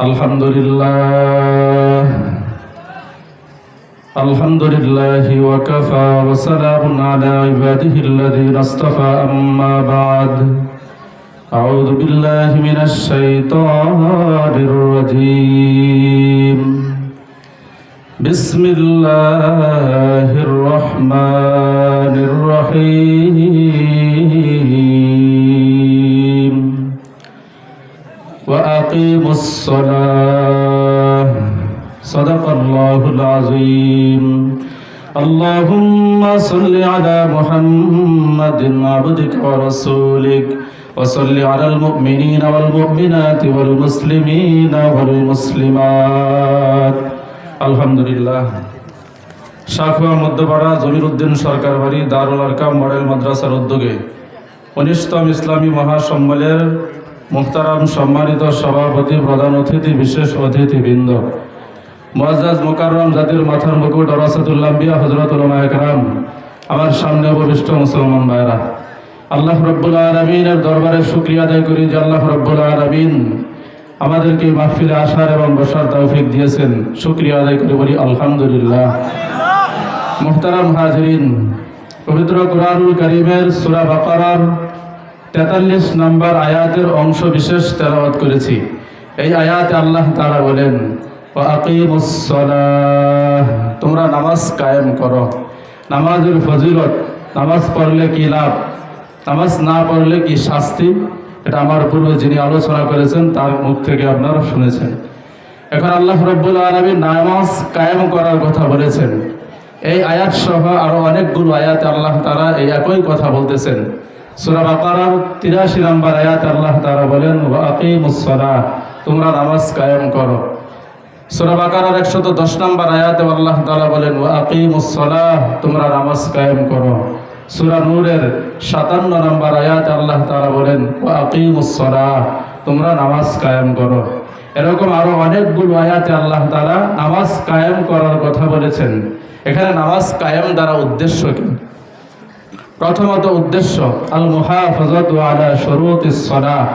الحمد لله الحمد لله وكفى وسلام على عباده الذين اصطفى. أما بعد أعوذ بالله من الشيطان الرجيم. بسم الله الرحمن الرحيم. وأقيموا الصلاة صدق الله العظيم اللهم صل على محمد عبدك ورسولك وصل على المؤمنين والمؤمنات والمسلمين والمسلمات الحمد لله শাখুয়া মধ্যপাড়া জমির উদ্দিন সরকার বাড়ি দারুল আরকাম মডেল মাদ্রাসার উদ্যোগে উনিশতম ইসলামী মহাসম্মেলের মুখতারাম সম্মানিত সভাপতি, প্রধান অতিথি, বিশেষ অতিথিবৃন্দ। মোয়াজ্জাজ মোকাররম জাতির মাথার মুকুট অরাসাতুল্লাম্বিয়া হজরত একরাম, আমার সামনে উপবিষ্ট মুসলমান ভাইরা আল্লাহ রব্বুল আলমিনের দরবারে শুক্রিয়া আদায় করি যে আল্লাহ রব্বুল আলমিন আমাদেরকে মাহফিলে আসার এবং বসার তৌফিক দিয়েছেন। শুক্রিয়া আদায় করে বলি আলহামদুলিল্লাহ। মুহতারাম হাজরিন, পবিত্র কোরআনুল করিমের সুরা বাকারার তেতাল্লিশ নম্বর আয়াতের অংশ বিশেষ তেলাওয়াত করেছি। এই আয়াতে আল্লাহ তারা বলেন তোমরা নামাজ কায়েম করো। নামাজের ফজিলত, নামাজ পড়লে কি লাভ? নামাজ না পড়লে কি শাস্তি? এটা আমার পূর্বে যিনি আলোচনা করেছেন, তার মুখ থেকে আপনারা শুনেছেন। এখন আল্লাহ রব্বুল আলমী নামাজ কায়েম করার কথা বলেছেন। এই আয়াত সহ আরও অনেকগুলো আয়াতে আল্লাহ তারা এই একই কথা বলতেছেন। সুরা বাকারার তিরাশি নম্বর আয়াত আল্লাহ তারা বলেন ওয়াকিমুসসালাহ তোমরা নামাজ কায়েম করো। সুরা বাকারার একশত দশ নম্বর আয়াতে আল্লাহ তাআলা বলেন ওয়াকিমুসসালাহ তোমরা নামাজ কায়েম করো। সুরা নূরের সাতান্ন নম্বর আয়াত আল্লাহ তাআলা বলেন ওয়াকিমুসসালাহ তোমরা নামাজ কায়েম করো। এরকম আরও অনেকগুলো আয়াতে আল্লাহ তাআলা নামাজ কায়েম করার কথা বলেছেন। এখানে নামাজ কায়েম দ্বারা উদ্দেশ্য কি? প্রথমত উদ্দেশ্য আল মুহাফাজাতু আলা শুরুতিস সালাহ